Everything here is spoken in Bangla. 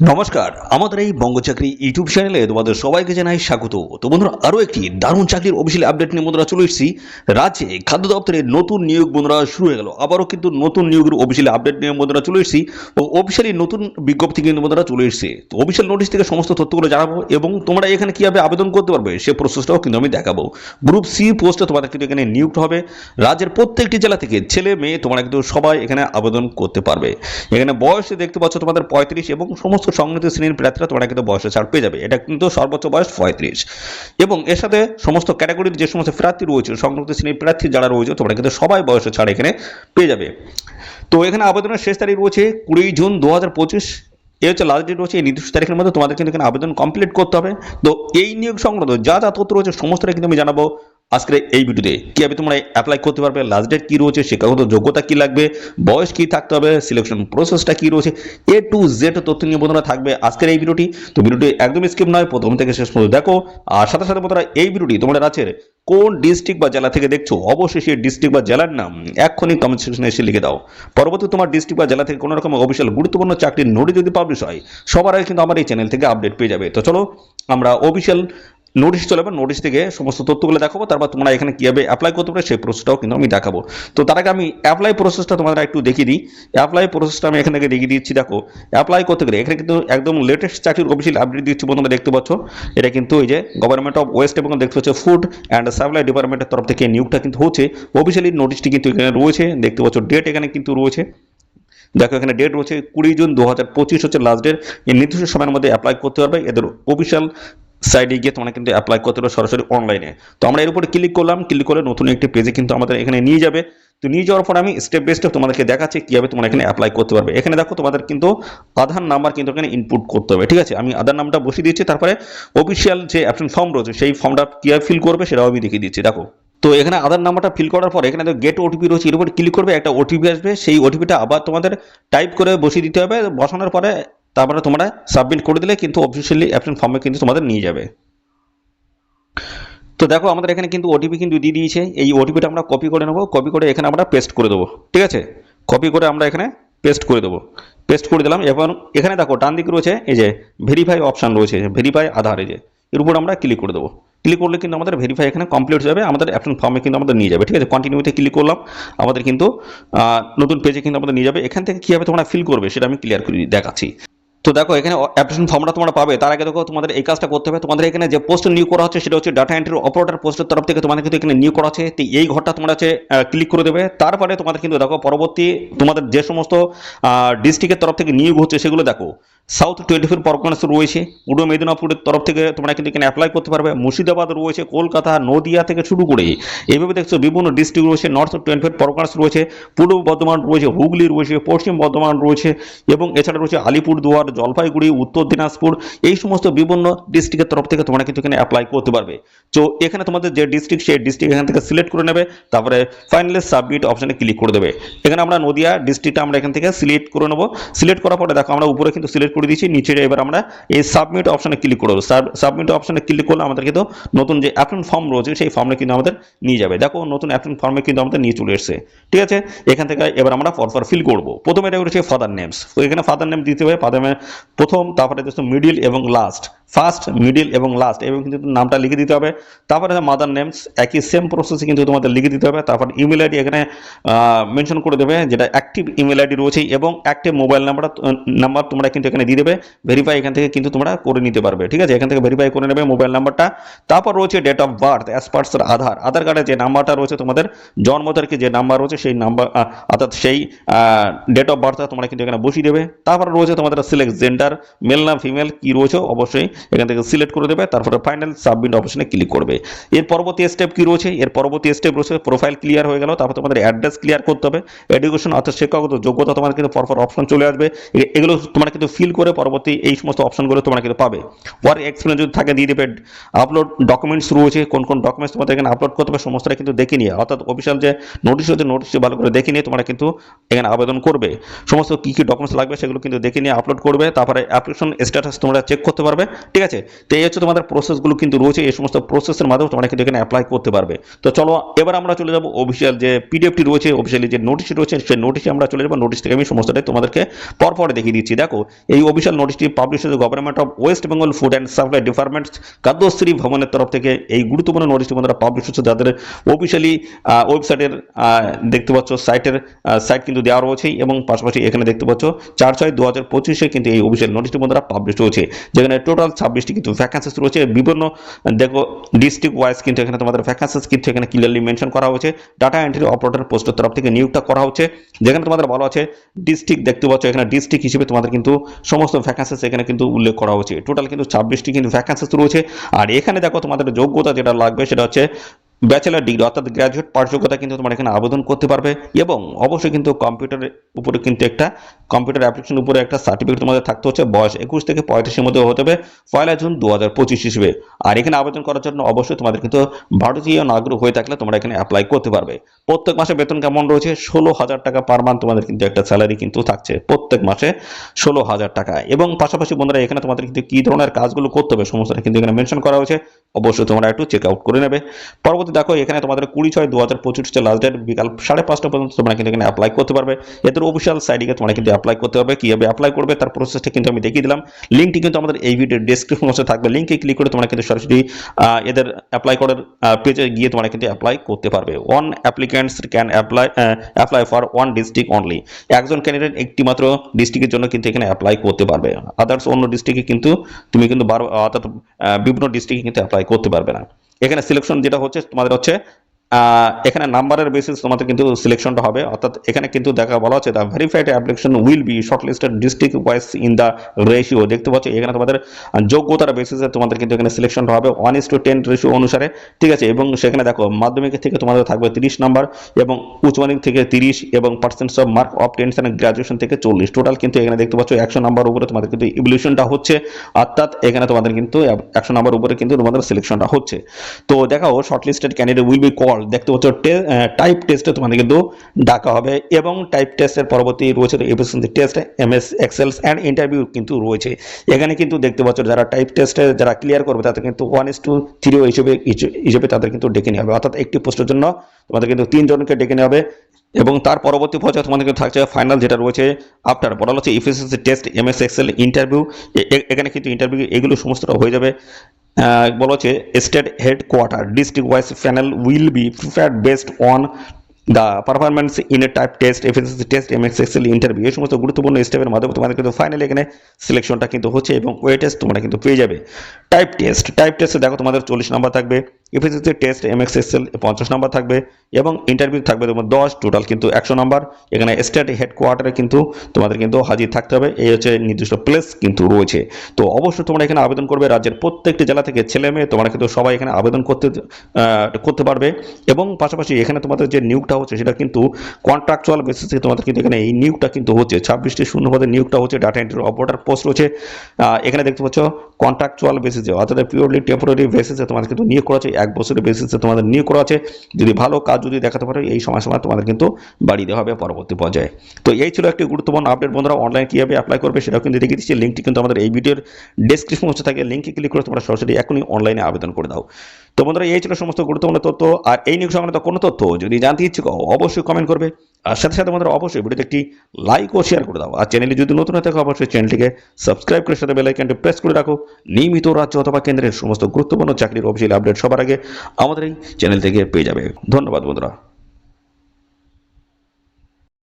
নমস্কার, আমাদের এই বঙ্গচাকরি ইউটিউব চ্যানেলে তোমাদের সবাইকে জানাই স্বাগত। তো বন্ধুরা, আরও একটি দারুণ চাকরির অফিসিয়াল আপডেট নিয়ে বন্ধুরা চলে এসেছি। রাজ্যে খাদ্য দপ্তরের নতুন নিয়োগ বন্ধুরা শুরু হয়ে গেল। আবারও কিন্তু নতুন নিয়োগের অফিসিয়াল আপডেট নিয়ে বন্ধুরা চলে এসেছি। ও অফিসিয়ালি নতুন বিজ্ঞপ্তি কিন্তু বন্ধুরা চলে এসেছে। তো অফিসিয়াল নোটিশ থেকে সমস্ত তথ্যগুলো জানাব এবং তোমরা এখানে কীভাবে আবেদন করতে পারবে সে প্রসেসটাও কিন্তু আমি দেখাবো। গ্রুপ সি পোস্টে তোমাদের কিন্তু এখানে নিয়োগ হবে। রাজ্যের প্রত্যেকটি জেলা থেকে ছেলে, মেয়ে তোমরা কিন্তু সবাই এখানে আবেদন করতে পারবে। এখানে বয়সে দেখতে পাচ্ছ তোমাদের পঁয়ত্রিশ এবং সমস্ত সংগঠিত শ্রেণির প্রার্থীরা তোমরা কিন্তু বয়সে ছাড় পেয়ে যাবে। এটা কিন্তু সর্বোচ্চ বয়স পঁয়ত্রিশ। এবং এর সাথে সমস্ত ক্যাটাগরির যে সমস্ত প্রার্থী রয়েছে সংগঠিত শ্রেণির প্রার্থী যারা রয়েছে, তোমরা কিন্তু সবাই বয়সে ছাড় এখানে পেয়ে যাবে। তো এখানে আবেদনের শেষ তারিখ রয়েছে কুড়ি জুন দু হাজার পঁচিশ। এ হচ্ছে লাস্ট ডেট রয়েছে, এই নির্দিষ্ট তারিখের মধ্যে তোমাদের কিন্তু এখানে আবেদন কমপ্লিট করতে হবে। তো এই নিয়োগ সংক্রান্ত যা যা তথ্য রয়েছে, সমস্তটা কিন্তু আমি জানাব আজকের এই ভিডিওতে কীভাবে তোমরা অ্যাপ্লাই করতে পারবে লাস্ট ডেট কী রয়েছে, শিক্ষাগত যোগ্যতা কী লাগবে, বয়স কী থাকতে হবে সিলেকশন প্রসেসটা কী রয়েছে এ টু জেড তথ্য নিয়ে বন্ধুরা থাকবে আজকের এই ভিডিওটি। তো ভিডিওটি একদম স্কিপ নয়, প্রথম থেকে শেষ পর্যন্ত দেখো। আর সাথে সাথে বন্ধুরা এই ভিডিওটি তোমরা রাজ্যের কোন ডিস্ট্রিক্ট বা জেলা থেকে দেখছ, অবশ্যই সেই ডিস্ট্রিক্ট বা জেলার নাম এক্ষুনি কমেন্ট সেকশনে এসে লিখে দাও। পরবর্তী তোমার ডিস্ট্রিক্ট বা জেলা থেকে কোনো রকম অফিসিয়াল গুরুত্বপূর্ণ চাকরির নোটিশ যদি পাবলিশ হয়, সবার আগে কিন্তু আমার এই চ্যানেল থেকে আপডেট পেয়ে যাবে। তো চলো আমরা অফিসিয়াল নোটিশ চলে যাবে নোটিশ থেকে সমস্ত তথ্যগুলো দেখাবো, তারপর তোমরা এখানে কীভাবে অ্যাপ্লাই করতে পারে সেই প্রসেসটাও কিন্তু আমি দেখাবো। তো তার আগে আমি অ্যাপ্লাই প্রসেসটা তোমাদের একটু দেখিয়ে দিই। অ্যাপ্লাই প্রসেসটা আমি এখান থেকে দেখিয়ে দিচ্ছি, দেখো অ্যাপ্লাই করতে গেলে এখানে কিন্তু একদম লেটেস্ট চাকরির অফিসিয়াল আপডেট দিচ্ছি বন্ধুরা, দেখতে পাচ্ছ? এটা কিন্তু এই যে গভর্নমেন্ট অফ ওয়েস্ট এবং দেখতে পাচ্ছ ফুড অ্যান্ড সাপ্লাই ডিপার্টমেন্টের তরফ থেকে নিয়োগটা কিন্তু হচ্ছে। অফিসিয়ালি নোটিশটি কিন্তু এখানে রয়েছে, দেখতে পাচ্ছ ডেট এখানে কিন্তু রয়েছে। দেখো, এখানে ডেট রয়েছে কুড়ি জুন দু হাজার পঁচিশ হচ্ছে লাস্ট ডেট এই নির্দিষ্ট সময়ের মধ্যে অ্যাপ্লাই করতে পারবে। এদের অফিসিয়াল সাইডে গিয়ে তোমরা কিন্তু অ্যাপ্লাই করতে পারবে সরাসরি অনলাইনে তো আমরা এর উপরে ক্লিক করলাম ক্লিক করে নতুন একটি পেজে কিন্তু আমাদের এখানে নিয়ে যাবে। তো নিয়ে যাওয়ার পর আমি স্টেপ বাই স্টেপ তোমাদেরকে দেখাচ্ছি কীভাবে তোমরা এখানে অ্যাপ্লাই করতে পারবে। এখানে দেখো তোমাদের কিন্তু আধার নাম্বার কিন্তু এখানে ইনপুট করতে হবে, ঠিক আছে? আমি আধার নামটা বসিয়ে দিচ্ছি, তারপরে অফিসিয়াল যে অ্যাপশন ফর্ম রয়েছে, সেই ফর্মটা কীভাবে ফিল করবে সেটাও আমি দেখিয়ে দিচ্ছি, দেখো। তো এখানে আধার নাম্বারটা ফিল করার পর এখানে গেট ওটিপি রয়েছে, এর উপর ক্লিক করবে, একটা ওটিপি আসবে, সেই ওটিপিটা আবার তোমাদের টাইপ করে বসিয়ে দিতে হবে, বসানোর পরে তারপরে তোমরা সাবমিট করে দিলে কিন্তু অফিসিয়ালি অ্যাপশন ফর্মে কিন্তু তোমাদের নিয়ে যাবে। তো দেখো আমাদের এখানে কিন্তু ওটিপি কিন্তু দিয়ে দিয়েছে। এই ওটিপিটা আমরা কপি করে নেব কপি করে এখানে আমরা পেস্ট করে দেবো, ঠিক আছে? কপি করে আমরা এখানে পেস্ট করে দেবো। পেস্ট করে দিলাম এবং এখানে দেখো ডান দিকে রয়েছে, এই যে ভেরিফাই অপশান রয়েছে ভেরিফাই আধার, এই যে, এর উপর আমরা ক্লিক করে দেবো। ক্লিক করলে কিন্তু আমাদের ভেরিফাই এখানে কমপ্লিট যাবে, আমাদের অ্যাপশন ফর্মে কিন্তু আমাদের নিয়ে যাবে, ঠিক আছে? কন্টিনিউতে ক্লিক করলাম, আমাদের কিন্তু নতুন পেজে কিন্তু আমাদের নিয়ে যাবে। এখান থেকে কীভাবে তোমরা ফিল করবে সেটা আমি ক্লিয়ার করে দেখাচ্ছি। তো দেখো, এখানে অ্যাপ্লিকেশন ফর্মটা তোমরা পাবে। তার আগে দেখো, তোমাদের এই কাজটা করতে হবে। তোমাদের এখানে যে পোস্ট নিয়োগ করা হচ্ছে, সেটা হচ্ছে ডাটা এন্ট্রি অপারেটর পোস্টের তরফ থেকে তোমাদের কিন্তু এখানে নিয়োগ করা হচ্ছে তো এই ঘরটা তোমরা হচ্ছে ক্লিক করে দেবে। তারপরে তোমাদের কিন্তু দেখো, পরবর্তী তোমাদের যে সমস্ত ডিস্ট্রিক্টের তরফ থেকে নিয়োগ হচ্ছে, সেগুলো দেখো। সাউথ টোয়েন্টি ফোর পরগনাস রয়েছে পূর্ব মেদিনীপুরের তরফ থেকে তোমরা কিন্তু এখানে অ্যাপ্লাই করতে পারবে। মুর্শিদাবাদ রয়েছে, কলকাতা, নদিয়া থেকে শুরু করে। এইভাবে দেখছ, বিভিন্ন ডিস্ট্রিক্ট রয়েছে। নর্থ টোয়েন্টি ফোর পরগনাস রয়েছে পূর্ব বর্ধমান রয়েছে, হুগলি রয়েছে, পশ্চিম বর্ধমান রয়েছে এবং এছাড়া রয়েছে আলিপুরদুয়ার জলপাইগুড়ি, উত্তর দিনাজপুর, এই সমস্ত বিভিন্ন ডিস্ট্রিক্টের তরফ থেকে তোমরা কিন্তু এখানে অ্যাপ্লাই করতে পারবে। তো এখানে তোমাদের যে ডিস্ট্রিক্ট সেই ডিস্ট্রিক্ট এখান থেকে সিলেক্ট করে নেবে, তারপরে ফাইনালি সাবমিট অপশানে ক্লিক করে দেবে। এখানে আমরা নদিয়া ডিস্ট্রিক্টটা আমরা এখান থেকে সিলেক্ট করে নেব। সিলেক্ট করার পরে দেখো আমরা উপরে কিন্তু সিলেক্ট করে দিয়েছি নিচে এবার আমরা এই সাবমিট অপশানে ক্লিক করে করব সাবমিট অপশানে ক্লিক করলে আমাদের কিন্তু নতুন যে অ্যাপ্লিকেশন ফর্ম রয়েছে, সেই ফর্মে কিন্তু আমাদের নিয়ে যাবে। দেখো নতুন অ্যাপ্লিকেশন ফর্মে কিন্তু আমাদের নিয়ে চলে এসেছে। ঠিক আছে? এখান থেকে এবার আমরা পরপর ফিল করব। প্রথমে এটা হচ্ছে ফাদার নেমস এখানে ফাদার নেম দিতে হবে। ফাদার প্রথম, তারপরে দেখছ মিডিল এবং লাস্ট ফার্স্ট মিডিল এবং লাস্ট এবং কিন্তু নামটা লিখে দিতে হবে। তারপরে মাদার নেমস একই সেম প্রসেসে কিন্তু তোমাদের লিখে দিতে হবে। তারপর ইমেল আইডি এখানে মেনশন করে দেবে, যেটা অ্যাক্টিভ ইমেল আইডি রয়েছে এবং অ্যাক্টিভ মোবাইল নাম্বার নাম্বার তোমরা কিন্তু এখানে দিয়ে দেবে। ভেরিফাই এখান থেকে কিন্তু তোমরা করে নিতে পারবে, ঠিক আছে? এখান থেকে ভেরিফাই করে নেবে মোবাইল নাম্বারটা তারপর রয়েছে ডেট অফ বার্থ অ্যাজ পার্সের আধার। আধার কার্ডে যে নাম্বারটা রয়েছে তোমাদের, জন্ম তারিখে যে নাম্বার রয়েছে, সেই নাম্বার অর্থাৎ সেই ডেট অফ বার্থটা তোমরা কিন্তু এখানে বসিয়ে দেবে। তারপর রয়েছে তোমাদের সিলেক্ট জেন্ডার মেল না ফিমেল কি রয়েছে অবশ্যই এখান থেকে সিলেক্ট করে দেবে, তারপরে ফাইনাল সাবমিট অপশনে ক্লিক করবে। এর পরবর্তী স্টেপ কি রয়েছে? এর পরবর্তী স্টেপ রয়েছে প্রোফাইল ক্লিয়ার হয়ে গেল, তারপর তোমাদের অ্যাড্রেস ক্লিয়ার করতে হবে এডুকেশন অর্থাৎ শিক্ষাগত যোগ্যতা তোমার কিন্তু পরপর অপশন চলে আসবে এগুলো তোমরা কিন্তু ফিল করে পরবর্তী এই সমস্ত অপশনগুলো তোমরা কিন্তু পাবে। ওয়ার্ক এক্সপিরিয়েন্স যদি থাকে দিয়ে দেবে আপলোড ডকুমেন্টস রয়েছে, কোন কোন ডকুমেন্টস তোমাদের এখানে আপলোড করতে হবে সমস্তটা কিন্তু দেখে নিয়ে, অর্থাৎ অফিসিয়াল যে নোটিশ হচ্ছে নোটিশ ভালো করে দেখে নিয়ে তোমরা কিন্তু এখানে আবেদন করবে। সমস্ত কী কী ডকুমেন্টস লাগবে সেগুলো কিন্তু দেখে নিয়ে আপলোড করবে। করবে, তারপরে অ্যাপ্লিকেশন স্ট্যাটাস তোমরা চেক করতে পারবে, ঠিক আছে? তো এই হচ্ছে তোমাদের প্রসেসগুলো কিন্তু রয়েছে, এই সমস্ত প্রসেসের মাধ্যমে তোমরা কিন্তু এখানে অ্যাপ্লাই করতে পারবে। তো চলো, এবার আমরা চলে যাব অফিসিয়াল যে পিডিএফটি রয়েছে অফিসিয়ালি যে নোটিশ রয়েছে, সেই নোটিশে আমরা চলে যাব। নোটিশ থেকে আমি সমস্তটাই তোমাদেরকে পরপর দেখিয়ে দিচ্ছি। দেখো, এই অফিসিয়াল নোটিশটি পাবলিশ হয়েছে government of West Bengal food and supply department Khadyashree ভবনের তরফ থেকে এই গুরুত্বপূর্ণ নোটিশটি বন্ধুরা পাবলিশ হচ্ছে যাদের অফিসিয়ালি ওয়েবসাইটের দেখতে পাচ্ছ সাইটের সাইট কিন্তু দেওয়া রয়েছে এবং পাশাপাশি এখানে দেখতে পাচ্ছ, চার ছয় দু হাজার পঁচিশে কিন্তু এই অফিসিয়াল নোটিশটি বন্ধুরা পাবলিশ হয়েছে, যেখানে টোটাল ছাব্বিশটি কিন্তু ভ্যাকান্সিস রয়েছে। বিভিন্ন, দেখো ডিস্ট্রিক্ট ওয়াইজ কিন্তু এখানে তোমাদের ভ্যাকান্সিস কিন্তু এখানে ক্লিয়ারলি মেনশন করা হয়েছে। ডাটা এন্ট্রি অপারেটর পোস্টের তরফ থেকে নিয়োগটা করা হচ্ছে। যেখানে তোমাদের বলা আছে ডিস্ট্রিক্ট দেখতে পাচ্ছ, এখানে ডিস্ট্রিক্ট হিসেবে তোমাদের কিন্তু সমস্ত ভ্যাকান্সিস এখানে কিন্তু উল্লেখ করা হচ্ছে টোটাল কিন্তু ছাব্বিশটি কিন্তু ভ্যাকান্সিস রয়েছে। আর এখানে দেখো তোমাদের যোগ্যতা যেটা লাগবে সেটা হচ্ছে ব্যাচেলার ডিগ্রি অর্থাৎ গ্র্যাজুয়েট পাস যোগ্যতা কিন্তু তোমরা এখানে আবেদন করতে পারবে এবং অবশ্যই কিন্তু কম্পিউটারের উপরে কিন্তু একটা কম্পিউটার অ্যাপ্লিকেশন উপরে একটা সার্টিফিকেট তোমাদের থাকতে হচ্ছে। বয়স একুশ থেকে পঁয়ত্রিশের মধ্যে হতে হবে, পয়লা জুন দু হাজার পঁচিশ হিসেবে। আর এখানে আবেদন করার জন্য অবশ্যই তোমাদের কিন্তু ভারতীয় নাগরিক হয়ে থাকলে তোমরা এখানে অ্যাপ্লাই করতে পারবে। প্রত্যেক মাসে বেতন কেমন রয়েছে? ষোলো হাজার টাকা পার মান্থ তোমাদের কিন্তু একটা স্যালারি কিন্তু থাকছে প্রত্যেক মাসে ষোলো হাজার টাকা এবং পাশাপাশি বন্ধুরা, এখানে তোমাদের কিন্তু কী ধরনের কাজগুলো করতে হবে সমস্তটা কিন্তু এখানে মেনশন করা হয়েছে। অবশ্যই তোমরা একটু চেক আউট করে নেবে। পরবর্তী দেখো, এখানে তোমাদের কুড়ি ছয় দু হাজার পঁচিশ হচ্ছে লাস্ট ডেট বিকাল সাড়ে পাঁচটা পর্যন্ত তোমরা কিন্তু এখানে অ্যাপ্লাই করতে পারবে। এদের অফিসিয়াল সাইডে তোমরা কিন্তু অ্যাপ্লাই করতে পারবে, কীভাবে অ্যাপ্লাই করবে, তার প্রসেসটা কিন্তু আমি দেখিয়ে দিলাম। লিঙ্কটি কিন্তু আমাদের এই ভিডিওর ডেসক্রিপশন বক্সে থাকবে। লিঙ্কে ক্লিক করে তোমরা কিন্তু সরাসরি এদের অ্যাপ্লাই করার পেজে গিয়ে তোমরা কিন্তু অ্যাপ্লাই করতে পারবে। One applicants can apply apply for one district only একজন ক্যান্ডিডেট একটি মাত্র ডিস্ট্রিক্টের জন্য কিন্তু এখানে অ্যাপ্লাই করতে পারবে। আদার্স অন্য ডিস্ট্রিক্টে কিন্তু, তুমি কিন্তু বারো, অর্থাৎ বিভিন্ন ডিস্ট্রিক্টে কিন্তু অ্যাপ্লাই করতে পারবে না। এখানে সিলেকশন যেটা হচ্ছে তোমাদের হচ্ছে এখানে নাম্বারের বেসিস তোমাদের কিন্তু সিলেকশনটা হবে। অর্থাৎ এখানে কিন্তু দেখা, বলা হচ্ছে the verified application will be shortlisted district wise in the ratio দেখতে পাচ্ছ, এখানে তোমাদের যোগ্যতার বেসিসে তোমাদের কিন্তু এখানে সিলেকশনটা হবে one is to ten ratio অনুসারে। ঠিক আছে, এবং সেখানে দেখো, মাধ্যমিক থেকে তোমাদের থাকবে তিরিশ নাম্বার এবং উচ্চ মাধ্যমিক থেকে তিরিশ এবং percents of mark of and graduation থেকে চল্লিশ। টোটাল কিন্তু এখানে দেখতে পাচ্ছ, একশো নাম্বার উপরে তোমাদের কিন্তু ইভলিউশনটা হচ্ছে। অর্থাৎ এখানে তোমাদের কিন্তু, একশো নাম্বার উপরে কিন্তু তোমাদের সিলেকশনটা হচ্ছে। তো দেখাও shortlisted candidate will be call দেখতে পাচ্ছ টাইপ টেস্টে তোমাদের কিন্তু ডাকা হবে এবং টাইপ টেস্টের পরবর্তী রয়েছে efficiency test M S Excels and interview কিন্তু রয়েছে। এখানে কিন্তু দেখতে পাচ্ছ, যারা টাইপ টেস্টে যারা ক্লিয়ার করবে, তাদের কিন্তু ওয়ান ইস টু থ্রি হিসেবে হিসেবে তাদের কিন্তু ডেকে নেওয়া হবে। অর্থাৎ একটি পোস্টের জন্য তোমাদের কিন্তু তিনজনকে ডেকে নেওয়া হবে এবং তার পরবর্তী পর্যায়ে তোমাদের কিন্তু থাকছে ফাইনাল যেটা রয়েছে আফটার বলা হচ্ছে efficiency test M S Excel interview এখানে কিন্তু ইন্টারভিউ এগুলো সমস্তটা হয়ে যাবে। বলা হচ্ছে state headquarter district wise panel will be prepared based on the performance in a type test efficiency test M X Excel interview এই সমস্ত গুরুত্বপূর্ণ স্টেপের মাধ্যমে তোমাদের কিন্তু ফাইনালি এখানে সিলেকশনটা কিন্তু হচ্ছে এবং ওয়ে টেস্ট তোমরা কিন্তু পেয়ে যাবে। টাইপ টেস্ট টাইপ টেস্টে দেখো তোমাদের চল্লিশ নাম্বার থাকবে। Efficiency test M X Excel পঞ্চাশ নাম্বার থাকবে এবং ইন্টারভিউ থাকবে তোমার দশ টোটাল কিন্তু একশো নম্বর এখানে স্টেট হেডকোয়ার্টারে কিন্তু তোমাদের কিন্তু হাজির থাকতে হবে। এই হচ্ছে নির্দিষ্ট প্লেস কিন্তু রয়েছে। তো অবশ্যই তোমরা এখানে আবেদন করবে। রাজ্যের প্রত্যেকটি জেলা থেকে ছেলে মেয়ে তোমরা কিন্তু সবাই এখানে আবেদন করতে করতে পারবে। এবং পাশাপাশি এখানে তোমাদের যে নিয়োগটা হচ্ছে সেটা কিন্তু কন্ট্রাকচুয়াল বেসিসে তোমাদের কিন্তু এখানে এই নিয়োগটা কিন্তু হচ্ছে। ছাব্বিশটি শূন্যপদের নিয়োগটা হচ্ছে। ডাটা এন্ট্রি অপারেটর পোস্ট রয়েছে। এখানে দেখতে পাচ্ছ কন্ট্রাকচুয়াল বেসিসে অর্থাৎ পিওরলি টেম্পোরারি বেসিসে তোমাদের কিন্তু নিয়োগ করা আছে এক বছরের বেসিসে তোমাদের নিয়োগ করা আছে। যদি ভালো কাজ যদি দেখাতে পারো, এই সময় সময় তোমাদের কিন্তু বাড়িয়ে দেওয়া হবে পরবর্তী পর্যায়ে। তো এই ছিল একটি গুরুত্বপূর্ণ আপডেট বন্ধুরা অনলাইন কীভাবে অ্যাপ্লাই করবে সেটাও কিন্তু দেখিয়ে দিচ্ছি। লিঙ্কটি কিন্তু আমাদের এই ভিডিওর ডেসক্রিপশন হচ্ছে থাকে। লিঙ্কে ক্লিক করে তোমরা সরাসরি এখনই অনলাইনে আবেদন করে দাও। তো বন্ধুরা, এই ছিল সমস্ত গুরুত্বপূর্ণ তথ্য। আর এই নিউজ সংক্রান্ত কোনো তথ্য যদি জানতে ইচ্ছুক, অবশ্যই কমেন্ট করবে। আর সাথে সাথে বন্ধুরা, অবশ্যই ভিডিওতে একটি লাইক ও শেয়ার করে দাও। আর চ্যানেলে যদি নতুন হয়ে থাকে, অবশ্যই চ্যানেলটিকে সাবস্ক্রাইব করে সাথে বেলাইকনটি প্রেস করে রাখো। নিয়মিত রাজ্য অথবা কেন্দ্রের সমস্ত গুরুত্বপূর্ণ চাকরির অফিসিয়াল আপডেট সবার আগে আমাদের এই চ্যানেল থেকে পেয়ে যাবে। ধন্যবাদ বন্ধুরা।